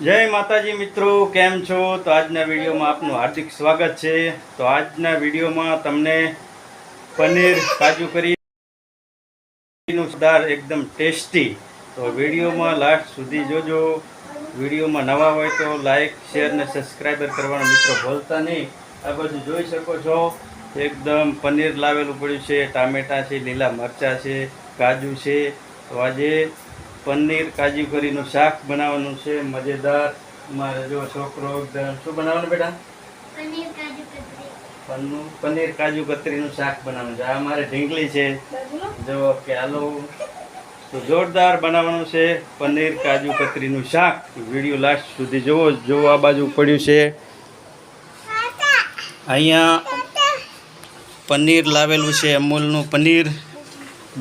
જય માતાજી મિત્રો, કેમ છો? તો આજના વિડીયોમાં આપનું હાર્દિક સ્વાગત છે. તો આજના વિડીયોમાં તમને પનીર કાજુ કરીનું સુધાર એકદમ ટેસ્ટી. તો વિડીયોમાં લાસ્ટ સુધી જોજો. વિડીયોમાં નવા હોય તો લાઇક શેર અને સબસ્ક્રાઈબર કરવાના મિત્રો ભૂલતા નહીં. આ બધું જોઈ શકો છો, એકદમ પનીર લાવેલું પડ્યું છે. ટામેટાં છે, લીલા મરચાં છે, કાજુ છે. તો આજે પનીર કાજુ કરીનું શાક બનાવવાનું છે મજેદાર. મારે જો છોકરો શું બનાવવાનું બેટા? પનીર કાજુ પન્નું પનીર કાજુ કતરીનું શાક બનાવવાનું છે. આ મારે ઢીંગલી છે. જો કે આલો તો જોરદાર બનાવવાનું છે પનીર કાજુ કતરીનું શાક. વીડિયો લાસ્ટ સુધી જુઓ જો. આ બાજુ પડ્યું છે. અહીંયા પનીર લાવેલું છે અમૂલનું પનીર.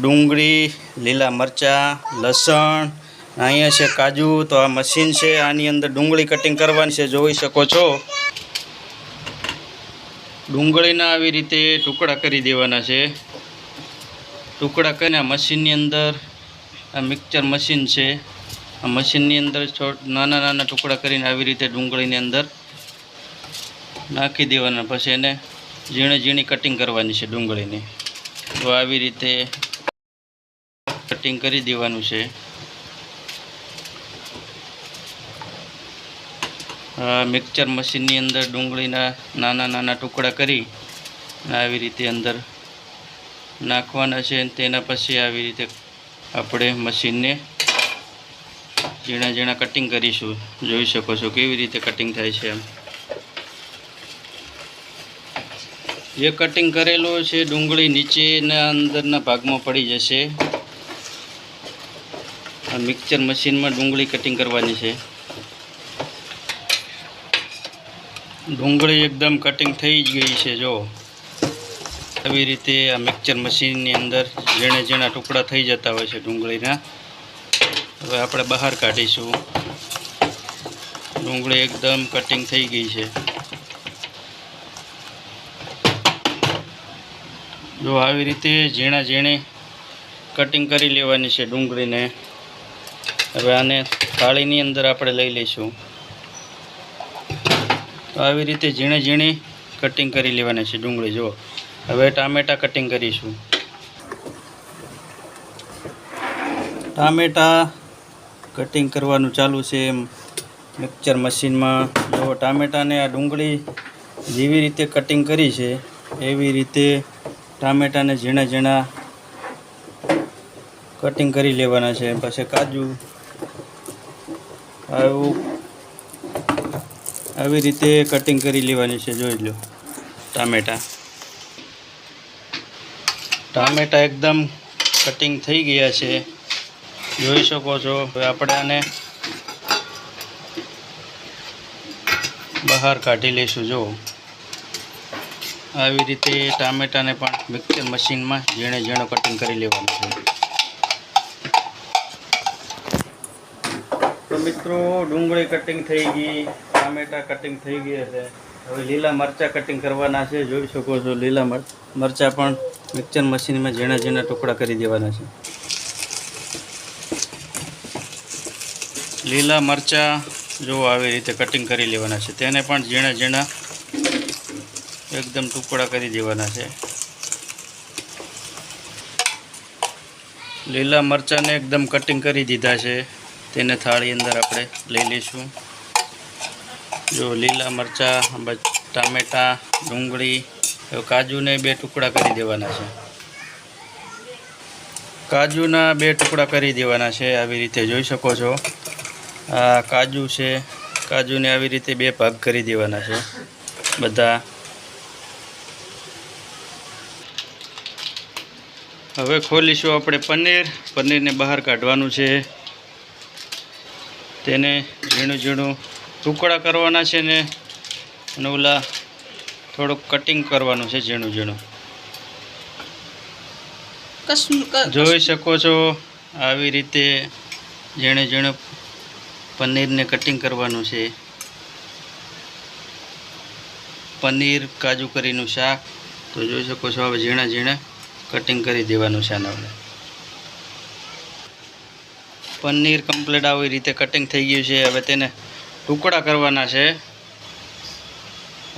ડુંગળી લીલા મરચાં, લસણ, અહીંયા છે કાજુ, તો આ મશીન છે, આની અંદર ડુંગળી કટિંગ કરવાની છે, જોઈ શકો છો. ડુંગળીના આવી રીતે ટુકડા કરી દેવાના છે. ટુકડા કરીને આ મશીનની અંદર આ મિક્સર મશીન છે. આ મશીનની અંદર નાના નાના ટુકડા કરીને આવી રીતે ડુંગળીની અંદર નાખી દેવાના પછી એને ઝીણી ઝીણી કટિંગ કરવાની છે ડુંગળીની. તો આવી રીતે કટિંગ કરી દેવાનું છે. મિક્સર મશીનની અંદર ડુંગળીના નાના નાના ટુકડા કરી આવી રીતે અંદર નાખવાના છે તેના પછી આવી રીતે આપણે મશીનને ઝીણા ઝીણા કટિંગ કરીશું. જોઈ શકો છો કેવી રીતે કટિંગ થાય છે એમ. જે કટિંગ કરેલો છે ડુંગળી નીચેના અંદરના ભાગમાં પડી જશે. આ મિક્સર મશીનમાં ડુંગળી કટિંગ કરવાની છે. ડુંગળી એકદમ કટિંગ થઈ ગઈ છે, જો. આવી રીતે આ મિક્સર મશીનની અંદર ઝીણા ઝીણા ટુકડા થઈ જતા હોય છે ડુંગળીના. હવે આપણે બહાર કાઢીશું. ડુંગળી એકદમ કટિંગ થઈ ગઈ છે. જો આવી રીતે ઝીણા ઝીણી કટિંગ કરી લેવાની છે ડુંગળીને. હવે આને થાળીની અંદર આપણે લઈ લઈશું. તો આવી રીતે ઝીણે ઝીણી કટિંગ કરી લેવાની છે ડુંગળી જો હવે ટામેટાં કટિંગ કરીશું. ટામેટાં કટિંગ કરવાનું ચાલુ છે મિક્સર મશીનમાં જો ટામેટાને આ ડુંગળી જેવી રીતે કટિંગ કરી છે, એવી રીતે ટામેટાને ઝીણા ઝીણા કટિંગ કરી લેવાના છે. પછી કાજુ આવું આવી રીતે કટિંગ કરી લેવાની છે, જોઈ લો. ટામેટા. ટામેટા એકદમ કટિંગ થઈ ગયા છે. જોઈ શકો છો. હવે આપણે આને બહાર કાઢી લઈશું જો આવી રીતે ટામેટાને પણ મિક્સર મશીનમાં ઝીણે ઝીણો કટિંગ કરી લેવાનું છે. મિત્રો, ડુંગળી કટિંગ થઈ ગઈ, ટામેટા કટિંગ થઈ ગયા છે. હવે લીલા મરચાં કટિંગ કરવાના છે. જોઈ શકો છો, લીલા મર, મરચાં પણ મિક્સર મશીનમાં ઝીણા ઝીણા ટુકડા કરી દેવાના છે. લીલા મરચાં જો આવી રીતે કટિંગ કરી લેવાના છે, તેને પણ ઝીણા ઝીણા એકદમ ટુકડા કરી દેવાના છે. લીલા મરચાંને એકદમ કટિંગ કરી દીધા છે. તેને થાળી અંદર આપણે લઈ લઈશું. જો લીલા મરચાં ટામેટાં, ડુંગળી કાજુને બે ટુકડા કરી દેવાના છે. કાજુના બે ટુકડા કરી દેવાના છે, આવી રીતે જોઈ શકો છો. આ કાજુ છે, કાજુને આવી રીતે બે ભાગ કરી દેવાના છે, બધા. હવે ખોલીશું આપણે પનીર. પનીરને બહાર કાઢવાનું છે. તેને ઝીણું ઝીણું ટુકડા કરવાના છે ને અને ઓલા થોડુંક કટિંગ કરવાનું છે ઝીણું ઝીણું. જોઈ શકો છો આવી રીતે ઝીણે ઝીણું પનીરને કટિંગ કરવાનું છે. પનીર કાજુ કરીનું શાક તો જોઈ શકો છો હવે ઝીણા ઝીણા કટિંગ કરી દેવાનું છે આના પનીર કમ્પ્લીટ આવી રીતે કટિંગ થઈ ગયું છે. હવે તેને ટુકડા કરવાના છે.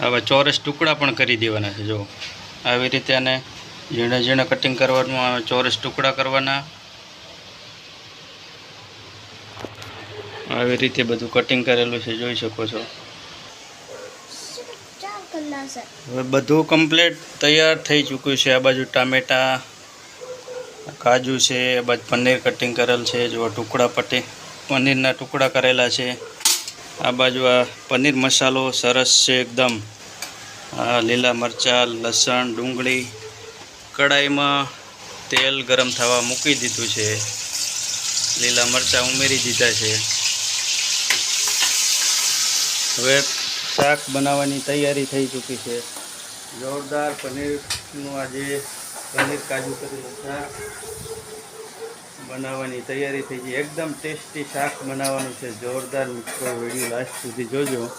હવે ચોરસ ટુકડા પણ કરી દેવાના છે. જો આવી રીતે આને ઝીણે ઝીણે કટિંગ કરવાનું ચોરસ ટુકડા કરવાના. આવી રીતે બધું કટિંગ કરેલું છે જોઈ શકો છે. હવે બધું કમ્પ્લીટ તૈયાર થઈ ચૂક્યું છે. આ બાજુ ટામેટા કાજુ છે બાજુ પનીર કટિંગ કરેલ છે જો ટુકડા પટી, પનીરના ટુકડા કરેલા છે. આ બાજુ આ પનીર મસાલો સરસ છે એકદમ. આ લીલા મરચાં, લસણ, ડુંગળી કડાઈમાં તેલ ગરમ થવા મૂકી દીધું છે. લીલા મરચાં ઉમેરી દીધા છે. હવે શાક બનાવવાની તૈયારી થઈ ચૂકી છે. જોરદાર પનીરનું આજે પનીર કાજુ કરેલું શાક બનાવવાની તૈયારી થઈ ગઈ. એકદમ ટેસ્ટી શાક બનાવવાનું છે. જોરદાર મિત્રો વીડિયો લાસ્ટ સુધી જોજો.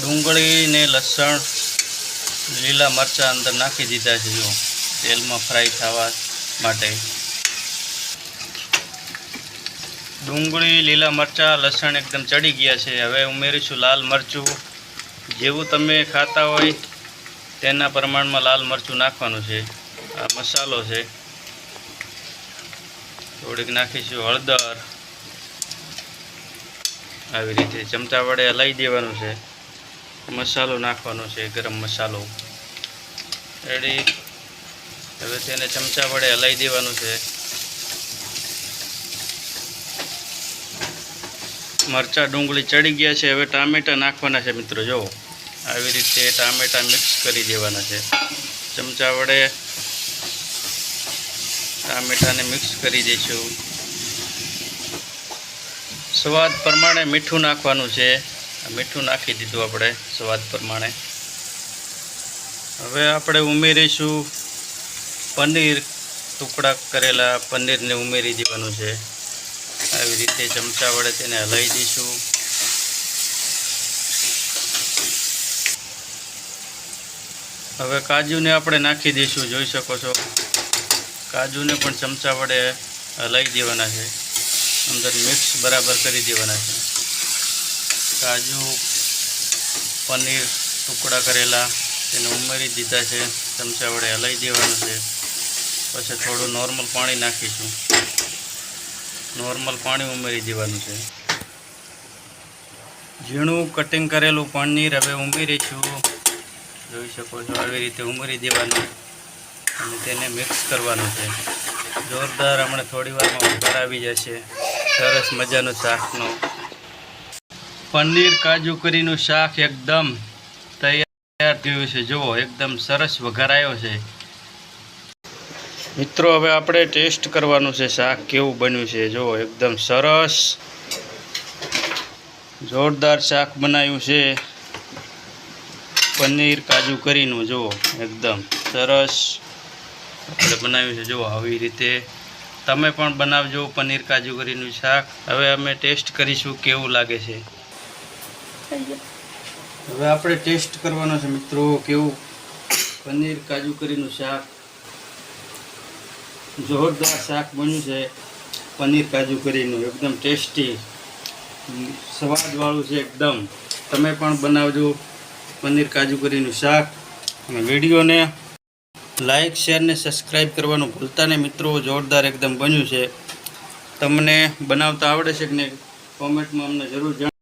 ડુંગળીને લસણ લીલા મરચાં અંદર નાખી દીધા છે, જો. તેલમાં ફ્રાય થવા માટે. ડુંગળી, લીલા મરચાં, લસણ એકદમ ચડી ગયા છે. હવે ઉમેરીશું લાલ મરચું. જેવું તમે ખાતા હોય તેના પ્રમાણમાં લાલ મરચું નાખવાનું છે. આ મસાલો છે. થોડીક નાખીશું હળદર. આવી રીતે ચમચા વડે હલાવી દેવાનું છે. મસાલો નાખવાનો છે, ગરમ મસાલો. રેડી હવે તેને ચમચા વડે હલાવી દેવાનું છે. મરચાં ડુંગળી ચડી ગયા છે. હવે ટામેટાં નાખવાના છે મિત્રો જો આવી રીતે ટામેટાં મિક્સ કરી દેવાના છે. ચમચા વડે ટામેટાને મિક્સ કરી દઈશું. સ્વાદ પ્રમાણે મીઠું નાખવાનું છે. મીઠું નાખી દીધું આપણે સ્વાદ પ્રમાણે. હવે આપણે ઉમેરીશું પનીર. ટુકડા કરેલા પનીરને ઉમેરી દેવાનું છે. આવી રીતે ચમચા વડે તેને હલાવી દઈશું. હવે કાજુને આપણે નાખી દઈશું, જોઈ શકો છો. કાજુને પણ ચમચા વડે હલાવી દેવાના છે. અંદર મિક્સ બરાબર કરી દેવાના છે. કાજુ, પનીર ટુકડા કરેલા, તેને ઉમેરી દીધા છે. ચમચા વડે હલાવી દેવાનું છે. પછી થોડું નોર્મલ પાણી નાખીશું. નોર્મલ પાણી ઉમેરી દેવાનું છે. ઝીણું કટિંગ કરેલું પનીર હવે ઉમેરીશું. જોઈ શકો છો આવી રીતે ઉમેરી દેવાનું અને તેને મિક્સ કરવાનું છે. જોરદાર હમણાં થોડી વારમાં વઘાર આવી જશે. સરસ મજાનું શાકનું. પનીર કાજુ કરીનું શાક એકદમ તૈયાર થયું છે. જુઓ, એકદમ સરસ વઘારાયો છે. મિત્રો, હવે આપણે ટેસ્ટ કરવાનું છે શાક કેવું બન્યું છે. જુઓ, એકદમ સરસ. જોરદાર શાક બનાવ્યું છે. પનીર કાજુ કરીનું, જુઓ, એકદમ સરસ. આપણે બનાવ્યું છે, જુઓ, આવી રીતે. તમે પણ બનાવજો પનીર કાજુ કરીનું શાક. હવે અમે ટેસ્ટ કરીશું કેવું લાગે છે. હવે આપણે ટેસ્ટ કરવાનો છે, મિત્રો, કેવું? પનીર કાજુ કરીનું શાક. જોરદાર શાક બન્યું છે, પનીર કાજુ કરીનું. એકદમ ટેસ્ટી. સ્વાદવાળું છે, એકદમ. તમે પણ બનાવજો. પનીર કાજુ કરીનું શાક. અને વિડીયોને લાઇક શેર ને સબસ્ક્રાઈબ કરવાનું ભૂલતા નહીં. મિત્રો, જોરદાર એકદમ બન્યું છે. તમને બનાવતા આવડે છે કે નહીં? કોમેન્ટમાં અમને જરૂર જણાવો.